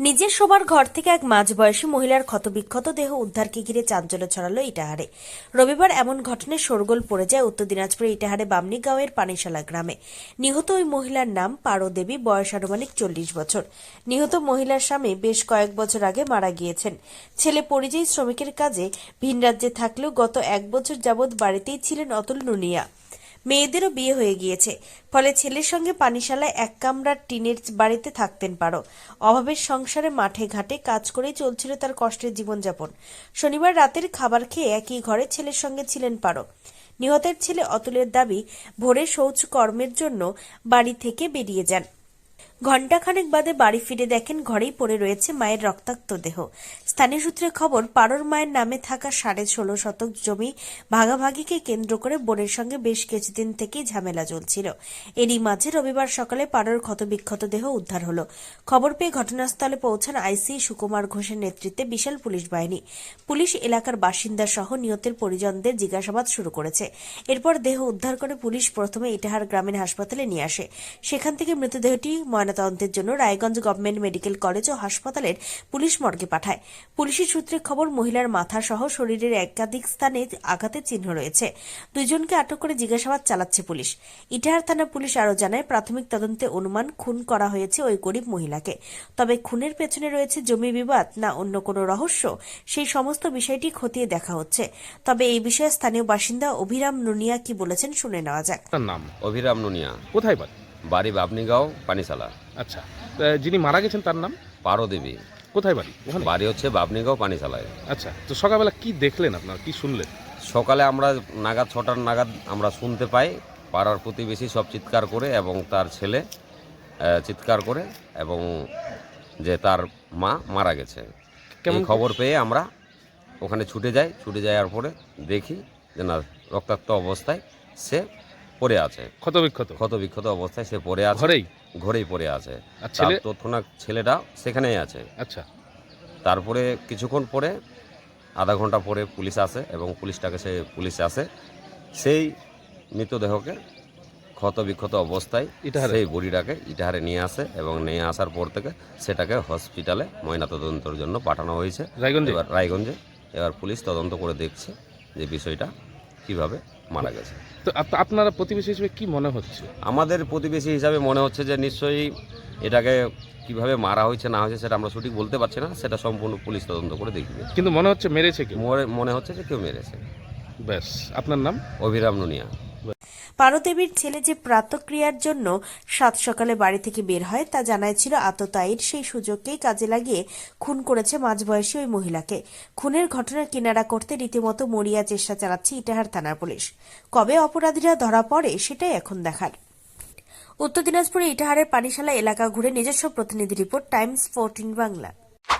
নিজের শোবার ঘর থেকে এক মাঝবয়সী মহিলার ক্ষতবিক্ষত দেহ উদ্ধারকে ঘিরে চাঞ্চল্য ছড়ালো ইটাহারে। রবিবার এমন ঘটনায় শোরগোল পড়ে যায় উত্তর দিনাজপুরের ইটাহারে বামনি গাঁওয়ের পানিশালা গ্রামে। নিহত ওই মহিলার নাম পারো দেবী, বয়স আনুমানিক চল্লিশ বছর। নিহত মহিলার স্বামী বেশ কয়েক বছর আগে মারা গিয়েছেন। ছেলে পরিযায়ী শ্রমিকের কাজে ভিন রাজ্যে থাকলেও গত এক বছর যাবৎ বাড়িতেই ছিলেন অতুল নুনিয়া। মেয়েদেরও বিয়ে হয়ে গিয়েছে। ফলে ছেলের সঙ্গে পানিশালায় এক কামরার টিনের বাড়িতে থাকতেন পারো। অভাবের সংসারে মাঠে ঘাটে কাজ করেই চলছিল তার কষ্টের জীবনযাপন। শনিবার রাতের খাবার খেয়ে একই ঘরে ছেলের সঙ্গে ছিলেন পারো। নিহতের ছেলে অতুলের দাবি, ভোরে শৌচ কর্মের জন্য বাড়ি থেকে বেরিয়ে যান। ঘণ্টাখানেক বাদে বাড়ি ফিরে দেখেন ঘরেই পড়ে রয়েছে মায়ের রক্তাক্ত দেহ। স্থানীয় সূত্রে খবর পাড়র মায়ের নামে থাকা সাড়ে ষোলো শতক জমি ভাগাভাগিকে কেন্দ্র করে বোনের সঙ্গে বেশ কিছুদিন থেকেই ঝামেলা চলছিল। এরই মাঝে রবিবার সকালে পাড়র ক্ষতবিক্ষত দেহ উদ্ধার হলো। খবর পেয়ে ঘটনাস্থলে পৌঁছান আইসি সুকুমার ঘোষের নেতৃত্বে বিশাল পুলিশ বাহিনী। পুলিশ এলাকার বাসিন্দা সহ নিহতের পরিজনদের জিজ্ঞাসাবাদ শুরু করেছে। এরপর দেহ উদ্ধার করে পুলিশ প্রথমে ইটাহার গ্রামীণ হাসপাতালে নিয়ে আসে। সেখান থেকে মৃতদেহটি ময়নাতদন্তের জন্য রায়গঞ্জ গভর্নমেন্ট মেডিকেল কলেজ ও হাসপাতালের পুলিশ মর্গে পাঠায়। পুলিশের সূত্রে খবর মহিলার মাথা সহ শরীরের একাধিক স্থানে আঘাতের চিহ্ন রয়েছে। দুইজনকে আটক করে জিজ্ঞাসাবাদ চালাচ্ছে পুলিশ। ইটাহার থানা পুলিশ আরও জানায় প্রাথমিক তদন্তে অনুমান খুন করা হয়েছে ওই গরিব মহিলাকে। তবে খুনের পেছনে রয়েছে জমি বিবাদ না অন্য কোনো রহস্য সেই সমস্ত বিষয়টি খতিয়ে দেখা হচ্ছে। তবে এই বিষয়ে স্থানীয় বাসিন্দা অভিরাম নুনিয়া কি বলেছেন শুনে নেওয়া যাক। তার নাম? অভিরাম নুনিয়া। কোথায় বাড়ি? বাড়ি বাবনিগাঁও পানিশালা। আচ্ছা যিনি মারা গেছেন তার নাম? পারো দেবী কোথায় বাড়ি? ওখানে? বাড়ি হচ্ছে বাবনিগাঁও পানিশালায়। আচ্ছা তো সকালবেলা কি দেখলেন আপনার? কি শুনলেন? সকালে আমরা নাগাদ ছটার নাগাদ আমরা শুনতে পাই পাড়ার প্রতিবেশী সব চিৎকার করে এবং তার ছেলে চিৎকার করে এবং যে তার মা মারা গেছে। কেমন খবর পেয়ে আমরা ওখানে ছুটে যাই। ছুটে যাওয়ার পরে দেখি যে না রক্তাক্ত অবস্থায় সে পড়ে আছে। ক্ষত বিক্ষত ক্ষত বিক্ষত অবস্থায় সে পড়ে আছে। ঘরেই? ঘরেই পড়ে আছে। তার তথ্যনাক ছেলেটা সেখানেই আছে। আচ্ছা। তারপরে কিছুক্ষণ পরে আধা ঘণ্টা পরে পুলিশ আসে এবং পুলিশটাকে সে পুলিশ আসে। সেই মৃতদেহকে ক্ষত বিক্ষত অবস্থায় ইটাহারে? সেই বডিটাকে ইটাহারে নিয়ে আসে এবং নিয়ে আসার পর থেকে সেটাকে হসপিটালে ময়নাতদন্তের জন্য পাঠানো হয়েছে। রায়গঞ্জে? এবার রায়গঞ্জে। এবার পুলিশ তদন্ত করে দেখছে যে বিষয়টা কীভাবে মারা গেছে। তো আপনারা প্রতিবেশী হিসেবে কি মনে হচ্ছে? আমাদের প্রতিবেশী হিসাবে মনে হচ্ছে যে নিশ্চয়ই এটাকে কীভাবে মারা হয়েছে না হয়েছে সেটা আমরা সঠিক বলতে পারছি না সেটা সম্পূর্ণ পুলিশ তদন্ত করে দেখবে। কিন্তু মনে হচ্ছে মেরেছে কেউ? মনে- মনে হচ্ছে যে কেউ মেরেছে। ব্যাস। আপনার নাম? অভিরাম নুনিয়া। পারদেবীর ছেলে যে প্রাতক্রিয়ার জন্য সাত সকালে বাড়ি থেকে বের হয়, তা জানাই ছিল আততায়ীর সেই সুযোগকেই কাজে লাগিয়ে খুন করেছে মাঝবয়সী ওই মহিলাকে। খুনের ঘটনার কিনারা করতে রীতিমতো মরিয়া চেষ্টা চালাচ্ছে ইটাহার থানার পুলিশ। কবে অপরাধীরা ধরা পড়ে সেটাই এখন দেখার। উত্তর দিনাজপুরে ইটাহারের পানিশালা এলাকা ঘুরে নিজস্ব প্রতিনিধি report, Times fourteen Bangla.